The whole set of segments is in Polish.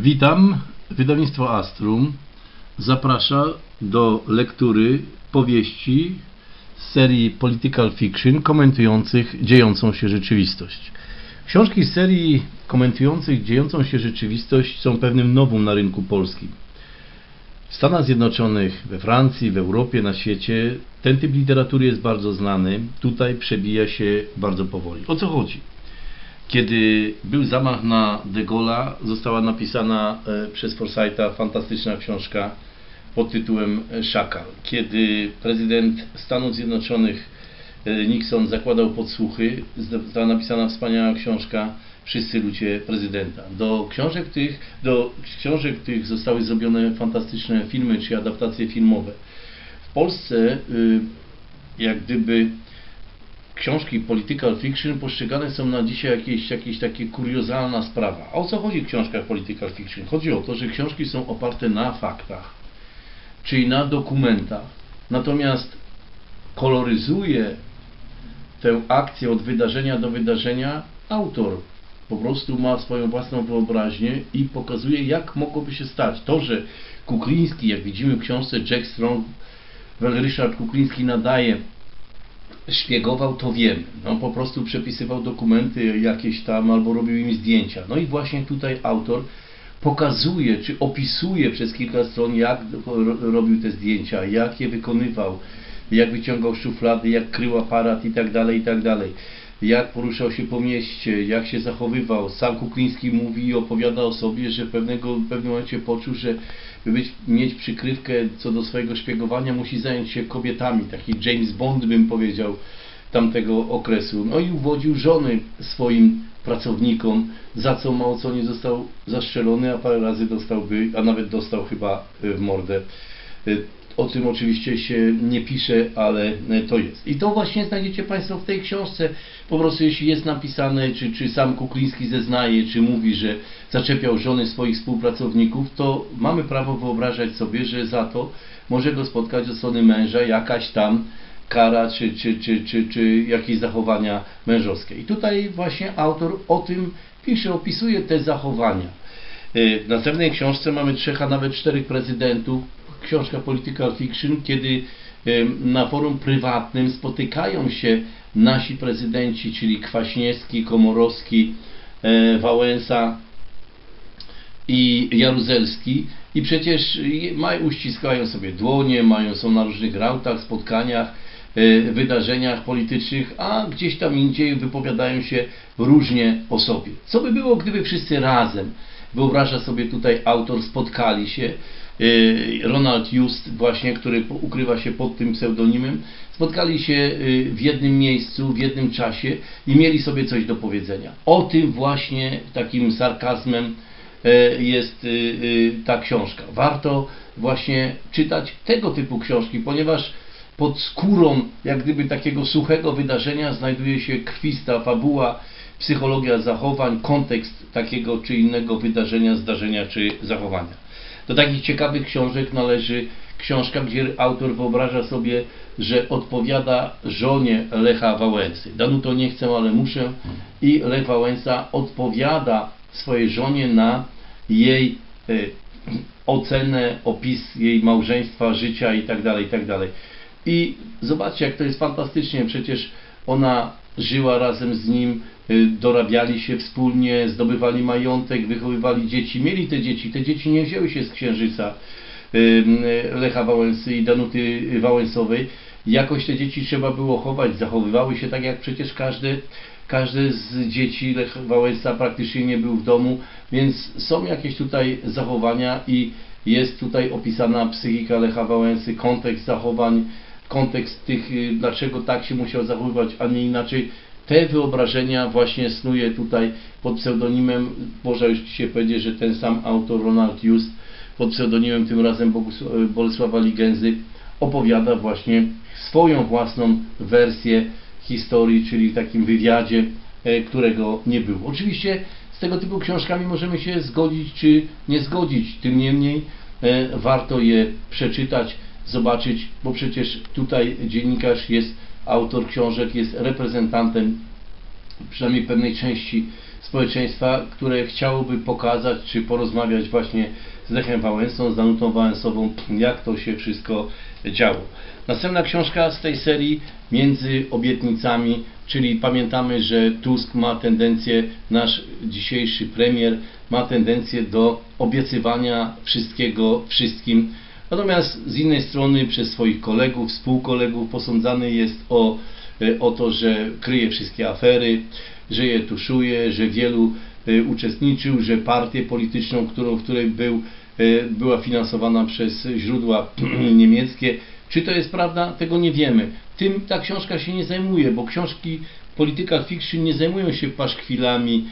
Witam. Wydawnictwo Astrum zaprasza do lektury powieści z serii Political Fiction komentujących dziejącą się rzeczywistość. Książki z serii komentujących dziejącą się rzeczywistość są pewnym nowum na rynku polskim. W Stanach Zjednoczonych, we Francji, w Europie, na świecie ten typ literatury jest bardzo znany. Tutaj przebija się bardzo powoli. O co chodzi? Kiedy był zamach na De Gaulle'a, została napisana e, przez Forsytha fantastyczna książka pod tytułem e, Szakal. Kiedy prezydent Stanów Zjednoczonych e, Nixon zakładał podsłuchy, została napisana wspaniała książka Wszyscy ludzie prezydenta. Do książek tych, do książek tych zostały zrobione fantastyczne filmy czy adaptacje filmowe. W Polsce y, jak gdyby książki political fiction postrzegane są na dzisiaj jakieś, jakieś takie kuriozalna sprawa. A o co chodzi w książkach political fiction? Chodzi o to, że książki są oparte na faktach, czyli na dokumentach. Natomiast koloryzuje tę akcję od wydarzenia do wydarzenia autor. Po prostu ma swoją własną wyobraźnię i pokazuje, jak mogłoby się stać. To, że Kukliński, jak widzimy w książce Jack Strong, Richard Kukliński nadaje szpiegował, to wiemy. No po prostu przepisywał dokumenty jakieś tam albo robił im zdjęcia. No i właśnie tutaj autor pokazuje, czy opisuje przez kilka stron, jak ro- robił te zdjęcia, jak je wykonywał, jak wyciągał szuflady, jak krył aparat i tak dalej, i tak dalej. Jak poruszał się po mieście, jak się zachowywał. Sam Kukliński mówi i opowiada o sobie, że pewnego, w pewnym momencie poczuł, że by być, mieć przykrywkę co do swojego szpiegowania, musi zająć się kobietami. Taki James Bond bym powiedział tamtego okresu. No i uwodził żony swoim pracownikom, za co mało co nie został zastrzelony, a parę razy dostałby, a nawet dostał chyba y, w mordę. O tym oczywiście się nie pisze, ale y, to jest. I to właśnie znajdziecie Państwo w tej książce. Po prostu jeśli jest napisane, czy, czy sam Kukliński zeznaje, czy mówi, że zaczepiał żony swoich współpracowników, to mamy prawo wyobrażać sobie, że za to może go spotkać od strony męża jakaś tam kara, czy, czy, czy, czy, czy jakieś zachowania mężowskie. I tutaj właśnie autor o tym pisze, opisuje te zachowania. Y, W następnej książce mamy trzech, a nawet czterech prezydentów. Książka Political Fiction, kiedy na forum prywatnym spotykają się nasi prezydenci, czyli Kwaśniewski, Komorowski, e, Wałęsa i Jaruzelski i przecież mają, uściskają sobie dłonie, mają, są na różnych rautach, spotkaniach, e, wydarzeniach politycznych, a gdzieś tam indziej wypowiadają się różnie o sobie. Co by było, gdyby wszyscy razem, wyobraża sobie tutaj autor, spotkali się, Ronald Just właśnie, który ukrywa się pod tym pseudonimem, spotkali się e, w jednym miejscu, w jednym czasie i mieli sobie coś do powiedzenia. O tym właśnie takim sarkazmem e, jest ta książka. Warto właśnie czytać tego typu książki, ponieważ pod skórą jak gdyby takiego suchego wydarzenia znajduje się krwista fabuła, psychologia zachowań, kontekst takiego czy innego wydarzenia, zdarzenia czy zachowania. Do takich ciekawych książek należy książka, gdzie autor wyobraża sobie, że odpowiada żonie Lecha Wałęsy. Danuto nie chcę, ale muszę. I Lech Wałęsa odpowiada swojej żonie na jej e, ocenę, opis jej małżeństwa, życia itd. itd. I zobaczcie, jak to jest fantastycznie. Przecież ona żyła razem z nim, y, dorabiali się wspólnie, zdobywali majątek, wychowywali dzieci, mieli te dzieci. Te dzieci nie wzięły się z księżyca y, y, Lecha Wałęsy i Danuty Wałęsowej. Jakoś te dzieci trzeba było chować, zachowywały się tak jak przecież każdy, każde z dzieci Lech Wałęsa praktycznie nie był w domu, więc są jakieś tutaj zachowania i jest tutaj opisana psychika Lecha Wałęsy, kontekst zachowań, kontekst tych, y, dlaczego tak się musiał zachowywać, a nie inaczej. Te wyobrażenia właśnie snuje tutaj pod pseudonimem, można już dzisiaj powiedzieć, że ten sam autor Ronald Just pod pseudonimem tym razem Bogusł- Bolesława Ligęzy opowiada właśnie swoją własną wersję historii, czyli w takim wywiadzie, e, którego nie było. Oczywiście z tego typu książkami możemy się zgodzić czy nie zgodzić, tym niemniej e, warto je przeczytać, zobaczyć, bo przecież tutaj dziennikarz jest, autor książek jest reprezentantem przynajmniej pewnej części społeczeństwa, które chciałoby pokazać czy porozmawiać właśnie z Lechem Wałęsą, z Danutą Wałęsową, jak to się wszystko działo. Następna książka z tej serii Między obietnicami, czyli pamiętamy, że Tusk ma tendencję, nasz dzisiejszy premier ma tendencję do obiecywania wszystkiego wszystkim. Natomiast z innej strony przez swoich kolegów, współkolegów posądzany jest o, e, o to, że kryje wszystkie afery, że je tuszuje, że wielu e, uczestniczył, że partię polityczną, którą, w której był, e, była finansowana przez źródła niemieckie. Czy to jest prawda? Tego nie wiemy. Tym ta książka się nie zajmuje, bo książki political fiction nie zajmują się paszkwilami,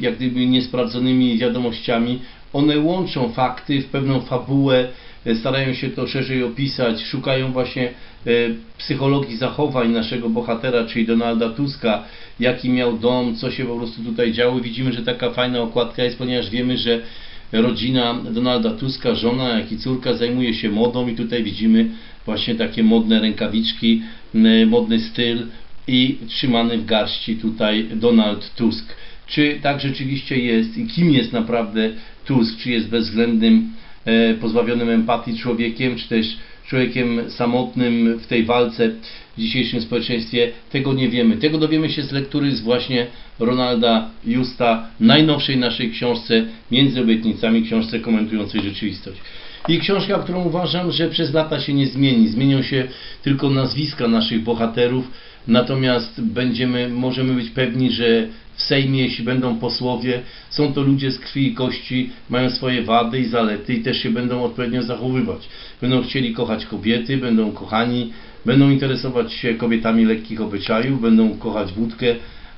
jak gdyby niesprawdzonymi wiadomościami. One łączą fakty w pewną fabułę, starają się to szerzej opisać, szukają właśnie e, psychologii zachowań naszego bohatera, czyli Donalda Tuska, jaki miał dom, co się po prostu tutaj działo. Widzimy, że taka fajna okładka jest, ponieważ wiemy, że rodzina Donalda Tuska, żona, jak i córka zajmuje się modą i tutaj widzimy właśnie takie modne rękawiczki, modny styl i trzymany w garści tutaj Donald Tusk. Czy tak rzeczywiście jest i kim jest naprawdę Tusk? Czy jest bezwzględnym, e, pozbawionym empatii człowiekiem, czy też człowiekiem samotnym w tej walce w dzisiejszym społeczeństwie? Tego nie wiemy. Tego dowiemy się z lektury z właśnie Ronalda Justa, najnowszej naszej książce Między obietnicami, książce komentującej rzeczywistość. I książka, którą uważam, że przez lata się nie zmieni. Zmienią się tylko nazwiska naszych bohaterów, natomiast będziemy, możemy być pewni, że w Sejmie, jeśli będą posłowie, są to ludzie z krwi i kości, mają swoje wady i zalety i też się będą odpowiednio zachowywać. Będą chcieli kochać kobiety, będą kochani, będą interesować się kobietami lekkich obyczajów, będą kochać wódkę,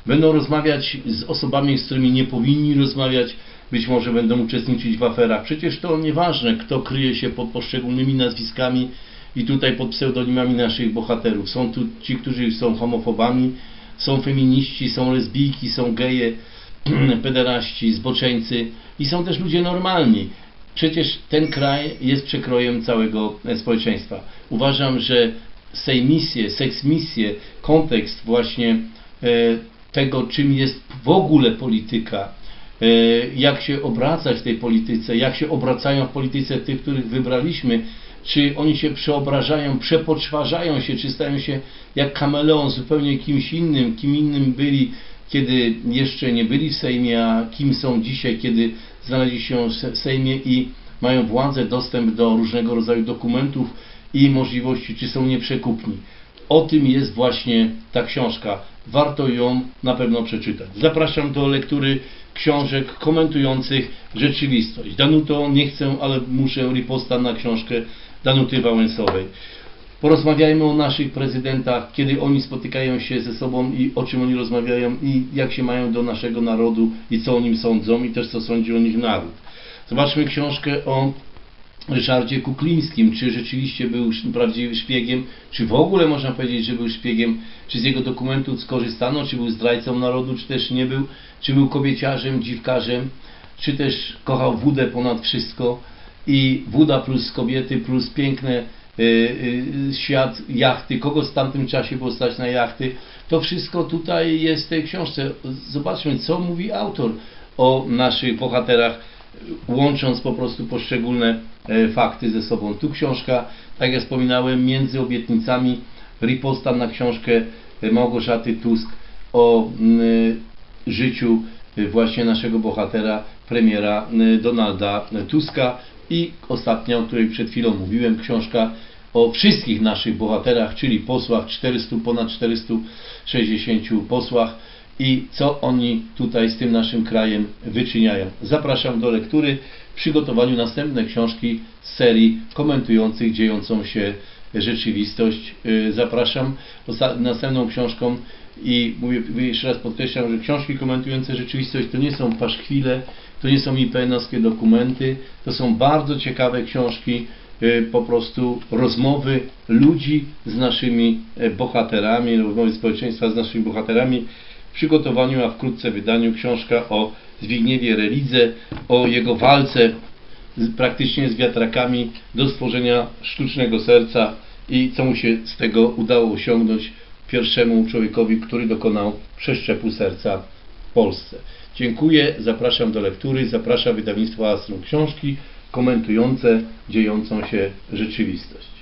będą rozmawiać z osobami, z którymi nie powinni rozmawiać, być może będą uczestniczyć w aferach. Przecież to nieważne, kto kryje się pod poszczególnymi nazwiskami i tutaj pod pseudonimami naszych bohaterów. Są tu ci, którzy są homofobami, są feminiści, są lesbijki, są geje, pederaści, zboczeńcy i są też ludzie normalni. Przecież ten kraj jest przekrojem całego e, społeczeństwa. Uważam, że sejmisje, seksmisje, kontekst właśnie e, tego, czym jest w ogóle polityka, jak się obracać w tej polityce, jak się obracają w polityce tych, których wybraliśmy, czy oni się przeobrażają, przepoczwarzają się, czy stają się jak kameleon zupełnie kimś innym, kim innym byli, kiedy jeszcze nie byli w Sejmie, a kim są dzisiaj, kiedy znaleźli się w Sejmie i mają władzę, dostęp do różnego rodzaju dokumentów i możliwości, czy są nieprzekupni. O tym jest właśnie ta książka. Warto ją na pewno przeczytać. Zapraszam do lektury książek komentujących rzeczywistość. Danuto, nie chcę, ale muszę riposta na książkę Danuty Wałęsowej. Porozmawiajmy o naszych prezydentach, kiedy oni spotykają się ze sobą i o czym oni rozmawiają i jak się mają do naszego narodu i co o nim sądzą i też co sądzi o nich naród. Zobaczmy książkę o Ryszardzie Kuklińskim, czy rzeczywiście był prawdziwym szpiegiem, czy w ogóle można powiedzieć, że był szpiegiem, czy z jego dokumentów skorzystano, czy był zdrajcą narodu, czy też nie był, czy był kobieciarzem, dziwkarzem, czy też kochał wódę ponad wszystko i woda plus kobiety plus piękne y, y, świat jachty, kogo w tamtym czasie było stać na jachty, to wszystko tutaj jest w tej książce. Zobaczmy, co mówi autor o naszych bohaterach, łącząc po prostu poszczególne e, fakty ze sobą. Tu książka, tak jak wspominałem, między obietnicami, riposta na książkę e, Małgorzaty Tusk o mm, życiu e, właśnie naszego bohatera, premiera e, Donalda Tuska. I ostatnia, o której przed chwilą mówiłem, książka o wszystkich naszych bohaterach, czyli posłach, 400, ponad 460 posłach i co oni tutaj z tym naszym krajem wyczyniają. Zapraszam do lektury przygotowaniu następnej książki z serii komentujących dziejącą się rzeczywistość. Yy, Zapraszam następną książką i mówię, jeszcze raz podkreślam, że książki komentujące rzeczywistość to nie są paszkwile, to nie są IPN-owskie dokumenty, to są bardzo ciekawe książki, e, po prostu rozmowy ludzi z naszymi e, bohaterami, rozmowy społeczeństwa z naszymi bohaterami w przygotowaniu, a wkrótce wydaniu książka o Zbigniewie Relidze, o jego walce z, praktycznie z wiatrakami do stworzenia sztucznego serca i co mu się z tego udało osiągnąć pierwszemu człowiekowi, który dokonał przeszczepu serca Polsce. Dziękuję, zapraszam do lektury, zapraszam wydawnictwo Astrum Książki komentujące dziejącą się rzeczywistość.